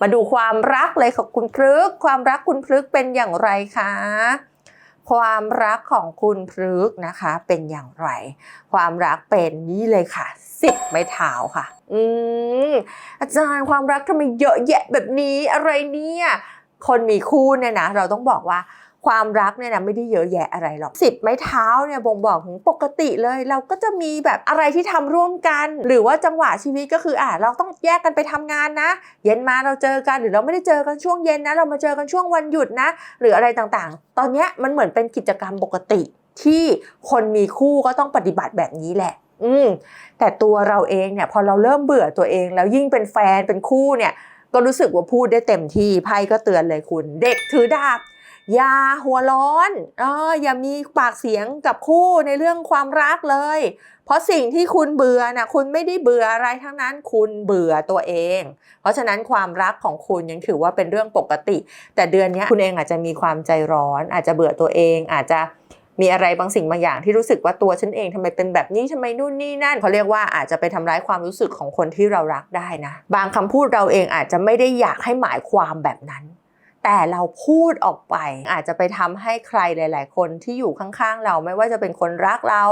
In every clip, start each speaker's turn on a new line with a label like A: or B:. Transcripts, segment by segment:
A: มาดูความรักเลยของคุณพลึก ความรักคุณพลึกเป็นอย่างไรคะ ความรักของคุณพลึกนะคะเป็นอย่างไร ความรักเป็นนี่เลยค่ะสิบไม้เท้าค่ะ อืมอาจารย์ความรักทำไมเยอะแยะแบบนี้อะไรเนี่ย คนมีคู่เนี่ยนะเราต้องบอกว่า ความรักเนี่ยนะไม่ได้เยอะแยะอะไรหรอกสิบไม้เท้าเนี่ยบ่งบอกถึงปกติเลย เราก็จะมีแบบอะไรที่ทำร่วมกัน หรือว่าจังหวะชีวิตก็คืออ่าเราต้องแยกกันไปทำงานนะ เย็นมาเราเจอกันหรือเราไม่ได้เจอกันช่วงเย็นนะ เรามาเจอกันช่วงวันหยุดนะ หรืออะไรต่างๆ ตอนเนี้ยมันเหมือนเป็นกิจกรรมปกติ ที่คนมีคู่ก็ต้องปฏิบัติแบบนี้แหละอืมแต่ตัวเราเองเนี่ยพอเราเริ่มเบื่อตัวเองแล้วยิ่งเป็นแฟนเป็นคู่เนี่ย ก็รู้สึกว่าพูดได้เต็มที่ไพ่ก็เตือนเลยคุณ เด็กถือดาบ อย่าหัวร้อนเอออย่ามีปากเสียงกับคู่ในเรื่องความรักเลย เพราะสิ่งที่คุณเบื่อนะคุณไม่ได้เบื่ออะไรทั้งนั้นคุณเบื่อตัวเอง เพราะฉะนั้นความรักของคุณยังถือว่าเป็นเรื่องปกติ แต่เดือนนี้คุณเองอาจจะมีความใจร้อน อาจจะเบื่อตัวเอง อาจจะมีอะไรบางสิ่งบางอย่างที่รู้สึกว่าตัวฉันเองทำไมเป็นแบบนี้ทำไมนู่นนี่นั่นเขาเรียกว่าอาจจะไปทำร้ายความรู้สึกของคนที่เรารักได้นะ บางคำพูดเราเองอาจจะไม่ได้อยากให้หมายความแบบนั้น แต่เราพูดออกไป อาจจะไปทำให้ใครหลาย ๆ คนที่อยู่ข้างๆ เราไม่ว่าจะเป็นคนรักเรา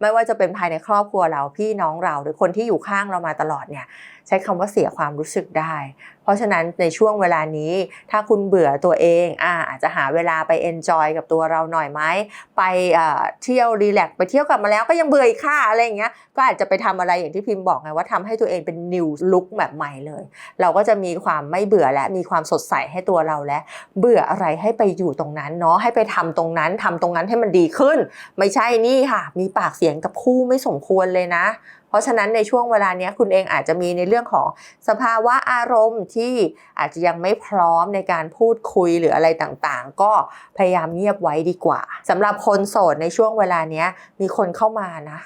A: ไม่ว่าจะเป็นภายในครอบครัวเราพี่น้องเรา หรือคนที่อยู่ข้างเรามาตลอดเนี่ยใช้คำว่าเสียความรู้สึกได้เพราะฉะนั้นในช่วงเวลานี้ถ้าคุณเบื่อตัวเองอ่าอาจจะหาเวลาไปเอนจอยกับตัวเราหน่อยไหมไปเที่ยวรีแลกซ์ไปเที่ยวกลับมาแล้วก็ยังเบื่ออีกค่ะอะไรอย่างเงี้ยก็อาจจะไปทำอะไรอย่างที่พิมพ์บอกไงว่าทำให้ตัวเองเป็น new look แบบใหม่เลย เราก็จะมีความไม่เบื่อและมีความสดใสให้ตัวเราและ เบื่ออะไรให้ไปอยู่ตรงนั้นเนาะให้ไปทำตรงนั้นทำตรงนั้นให้มันดีขึ้น ไม่ใช่นี่ค่ะ มีปากเสียงกับคู่ไม่สมควรเลยนะ เพราะฉะนั้นในช่วงเวลานี้คุณเองอาจจะมีในเรื่องของสภาวะอารมณ์ที่อาจจะยังไม่พร้อมในการพูดคุยหรืออะไรต่างๆ ก็พยายามเงียบไว้ดีกว่าสำหรับคนโสดในช่วงเวลานี้มีคนเข้ามานะ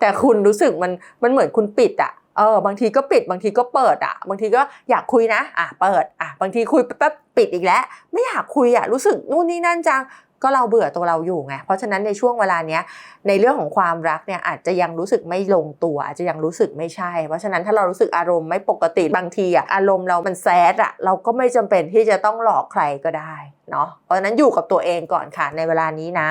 A: แต่คุณรู้สึกมันมันเหมือนคุณปิดอะเออบางทีก็ปิดบางทีก็เปิดอะบางทีก็อยากคุยนะ อะเปิดอะบางทีคุยแป๊บปิดอีกแล้ว ไม่อยากคุยอะรู้สึกนู่นนี่นั่นจัง ก็เราเบื่อตัวเราอยู่ไง เพราะฉะนั้นในช่วงเวลาเนี้ยในเรื่องของความรักเนี่ยอาจจะยังรู้สึกไม่ลงตัว อาจจะยังรู้สึกไม่ใช่ เพราะฉะนั้นถ้าเรารู้สึกอารมณ์ไม่ปกติบางทีอะอารมณ์เรามันแซดอะเราก็ไม่จำเป็นที่จะต้องหลอกใครก็ได้เนาะเพราะฉะนั้นอยู่กับตัวเองก่อนค่ะในเวลานี้นะ